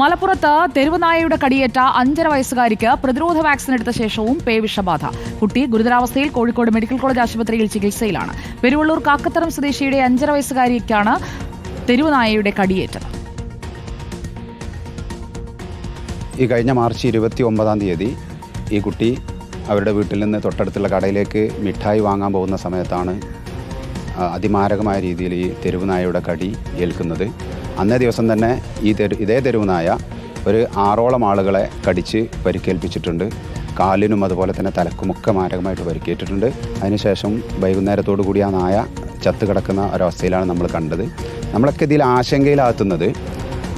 മലപ്പുറത്ത് തെരുവുനായയുടെ കടിയേറ്റ അഞ്ചര വയസ്സുകാരിക്ക് പ്രതിരോധ വാക്സിൻ എടുത്ത ശേഷവും പേവിഷബാധ കുട്ടി ഗുരുതരാവസ്ഥയിൽ കോഴിക്കോട് മെഡിക്കൽ കോളേജ് ആശുപത്രിയിൽ ചികിത്സയിലാണ്. പെരുവള്ളൂർ കാക്കത്തറം സ്വദേശിയുടെ അഞ്ചര വയസ്സുകാരിക്കാണ് തെരുവുനായയുടെ കടിയേറ്റത്. ഈ കഴിഞ്ഞ മാർച്ച് ഇരുപത്തി ഒമ്പതാം തീയതി ഈ കുട്ടി അവരുടെ വീട്ടിൽ നിന്ന് തൊട്ടടുത്തുള്ള കടയിലേക്ക് മിഠായി വാങ്ങാൻ പോകുന്ന സമയത്താണ് അതിമാരകമായ രീതിയിൽ ഈ തെരുവുനായയുടെ കടി ഏൽക്കുന്നത്. അന്നേ ദിവസം തന്നെ ഈ തെരു ഇതേ തെരുവുനായ ഒരു ആറോളം ആളുകളെ കടിച്ച് പരിക്കേൽപ്പിച്ചിട്ടുണ്ട്. കാലിനും അതുപോലെ തന്നെ തലക്കുമൊക്കെ മാരകമായിട്ട് പരിക്കേറ്റിട്ടുണ്ട്. അതിനുശേഷം വൈകുന്നേരത്തോടു കൂടി ആ നായ ചത്ത് കിടക്കുന്ന ഒരവസ്ഥയിലാണ് നമ്മൾ കണ്ടത്. നമ്മളൊക്കെ ഇതിൽ ആശങ്കയിലാത്തുന്നത്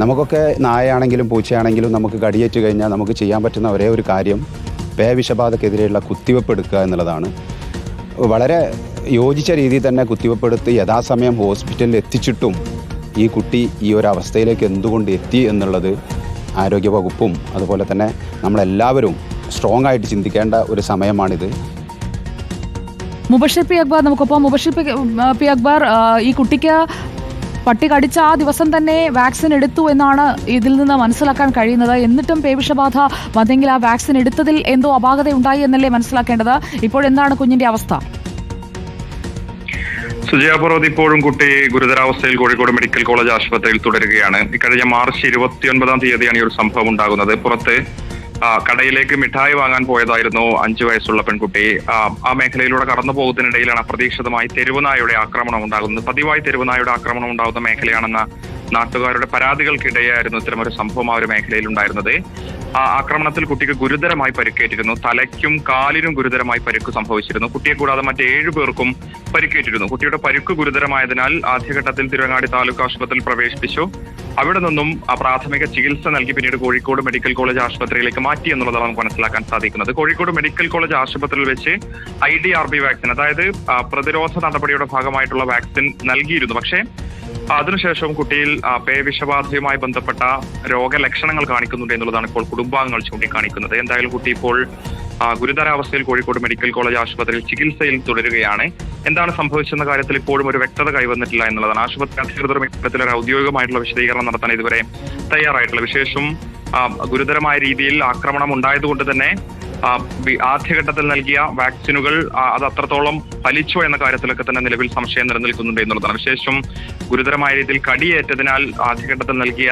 നമുക്കൊക്കെ നായയാണെങ്കിലും പൂച്ചയാണെങ്കിലും നമുക്ക് കടിയേറ്റ് കഴിഞ്ഞാൽ നമുക്ക് ചെയ്യാൻ പറ്റുന്ന ഒരേ ഒരു കാര്യം പേവിഷബാധക്കെതിരെയുള്ള കുത്തിവെപ്പ് എടുക്കുക എന്നുള്ളതാണ്. വളരെ യോജിച്ച രീതിയിൽ തന്നെ കുത്തിവെപ്പ് എടുത്ത് യഥാസമയം ഹോസ്പിറ്റലിൽ എത്തിച്ചിട്ടും ഈ കുട്ടി ഈ ഒരു അവസ്ഥയിലേക്ക് എന്തുകൊണ്ട് എത്തി എന്നുള്ളത് ആരോഗ്യവകുപ്പും അതുപോലെ തന്നെ നമ്മളെല്ലാവരും സ്ട്രോങ് ആയിട്ട് ചിന്തിക്കേണ്ട ഒരു സമയമാണിത്. മുബഷിർ പി അക്ബാർ നമുക്കൊപ്പം മുബഷിർ പി അക്ബർ ഈ കുട്ടിക്ക് പട്ടി കടിച്ച ആ ദിവസം തന്നെ വാക്സിൻ എടുത്തു എന്നാണ് ഇതിൽ നിന്ന് മനസ്സിലാക്കാൻ കഴിയുന്നത്. എന്നിട്ടും പേവിഷബാധ വന്നെങ്കിൽ ആ വാക്സിൻ എടുത്തതിൽ എന്തോ അപാകത ഉണ്ടായി എന്നല്ലേ മനസ്സിലാക്കേണ്ടത്? ഇപ്പോൾ എന്താണ് കുഞ്ഞിന്റെ അവസ്ഥ? സുജയാപുറത്ത് ഇപ്പോഴും കുട്ടി ഗുരുതരാവസ്ഥയിൽ കോഴിക്കോട് മെഡിക്കൽ കോളേജ് ആശുപത്രിയിൽ തുടരുകയാണ്. ഇക്കഴിഞ്ഞ മാർച്ച് ഇരുപത്തിയൊൻപതാം തീയതിയാണ് ഈ ഒരു സംഭവം ഉണ്ടാകുന്നത്. പുറത്ത് കടയിലേക്ക് മിഠായി വാങ്ങാൻ പോയതായിരുന്നു അഞ്ചു വയസ്സുള്ള പെൺകുട്ടി. ആ മേഖലയിലൂടെ കടന്നു പോകുന്നതിനിടയിലാണ് അപ്രതീക്ഷിതമായി തെരുവുനായുടെ ആക്രമണം ഉണ്ടാകുന്നത്. പതിവായി തെരുവുനായുടെ ആക്രമണം ഉണ്ടാകുന്ന മേഖലയാണെന്ന നാട്ടുകാരുടെ പരാതികൾക്കിടെയായിരുന്നു ഒരു സംഭവം ആ ഒരു മേഖലയിൽ ഉണ്ടായിരുന്നത്. ആ ആക്രമണത്തിൽ കുട്ടിക്ക് ഗുരുതരമായി പരിക്കേറ്റിരുന്നു. തലയ്ക്കും കാലിനും ഗുരുതരമായി പരിക്ക് സംഭവിച്ചിരുന്നു. കുട്ടിയെ കൂടാതെ മറ്റ് ഏഴു പേർക്കും പരിക്കേറ്റിരുന്നു. കുട്ടിയുടെ പരിക്ക് ഗുരുതരമായതിനാൽ ആദ്യഘട്ടത്തിൽ തിരുവങ്ങാടി താലൂക്ക് ആശുപത്രിയിൽ പ്രവേശിപ്പിച്ചു. അവിടെ നിന്നും പ്രാഥമിക ചികിത്സ നൽകി പിന്നീട് കോഴിക്കോട് മെഡിക്കൽ കോളേജ് ആശുപത്രിയിലേക്ക് മാറ്റി എന്നുള്ളതാണ് നമുക്ക് മനസ്സിലാക്കാൻ സാധിക്കുന്നത്. കോഴിക്കോട് മെഡിക്കൽ കോളേജ് ആശുപത്രിയിൽ വെച്ച് I D R B vaccine അതായത് പ്രതിരോധ നടപടിയുടെ ഭാഗമായിട്ടുള്ള വാക്സിൻ നൽകിയിരുന്നു. പക്ഷേ അതിനുശേഷം കുട്ടിയിൽ പേവിഷബാധയുമായി ബന്ധപ്പെട്ട രോഗലക്ഷണങ്ങൾ കാണിക്കുന്നുണ്ട് എന്നുള്ളതാണ് ഇപ്പോൾ കുടുംബാംഗങ്ങൾ ചൂണ്ടിക്കാണിക്കുന്നത്. എന്തായാലും കുട്ടി ഇപ്പോൾ ഗുരുതരാവസ്ഥയിൽ കോഴിക്കോട് മെഡിക്കൽ കോളേജ് ആശുപത്രിയിൽ ചികിത്സയിൽ തുടരുകയാണ്. എന്താണ് സംഭവിച്ചെന്ന കാര്യത്തിൽ ഇപ്പോഴും ഒരു വ്യക്തത കൈവന്നിട്ടില്ല എന്നുള്ളതാണ്. ആശുപത്രി അധികൃതർ ഇത്തരത്തിൽ ഒരു ഔദ്യോഗികമായിട്ടുള്ള വിശദീകരണം നടത്താൻ ഇതുവരെ തയ്യാറായിട്ടില്ല. വിശേഷം ഗുരുതരമായ രീതിയിൽ ആക്രമണം ഉണ്ടായതുകൊണ്ട് തന്നെ ആദ്യഘട്ടത്തിൽ നൽകിയ വാക്സിനുകൾ അത് അത്രത്തോളം ഫലിച്ചോ എന്ന കാര്യത്തിലൊക്കെ തന്നെ നിലവിൽ സംശയം നിലനിൽക്കുന്നുണ്ട് എന്നുള്ളതാണ്. വിശേഷം ഗുരുതരമായ രീതിയിൽ കടിയേറ്റതിനാൽ ആദ്യഘട്ടത്തിൽ നൽകിയ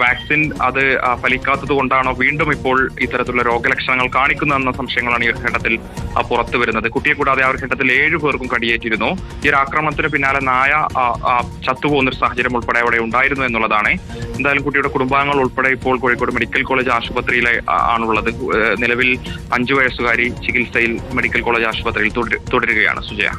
വാക്സിൻ അത് ഫലിക്കാത്തത് കൊണ്ടാണോ വീണ്ടും ഇപ്പോൾ ഇത്തരത്തിലുള്ള രോഗലക്ഷണങ്ങൾ കാണിക്കുന്നതെന്ന സംശയങ്ങളാണ് ഈ ഒരു ഘട്ടത്തിൽ പുറത്തു വരുന്നത്. കുട്ടിയെ കൂടാതെ ആ ഒരു ഘട്ടത്തിൽ ഏഴു പേർക്കും കടിയേറ്റിരുന്നു. ഈ ഒരു ആക്രമണത്തിന് പിന്നാലെ നായ ചത്തുപോകുന്ന ഒരു സാഹചര്യം ഉൾപ്പെടെ അവിടെ ഉണ്ടായിരുന്നു എന്നുള്ളതാണ്. എന്തായാലും കുട്ടിയുടെ കുടുംബാംഗങ്ങൾ ഉൾപ്പെടെ ഇപ്പോൾ കോഴിക്കോട് മെഡിക്കൽ കോളേജ് ആശുപത്രിയിലെ ആണുള്ളത്. നിലവിൽ അഞ്ചു വയസ്സുകാരി ചികിത്സയിൽ മെഡിക്കൽ കോളേജ് ആശുപത്രിയിൽ തുടരുകയാണ്. സുജയ.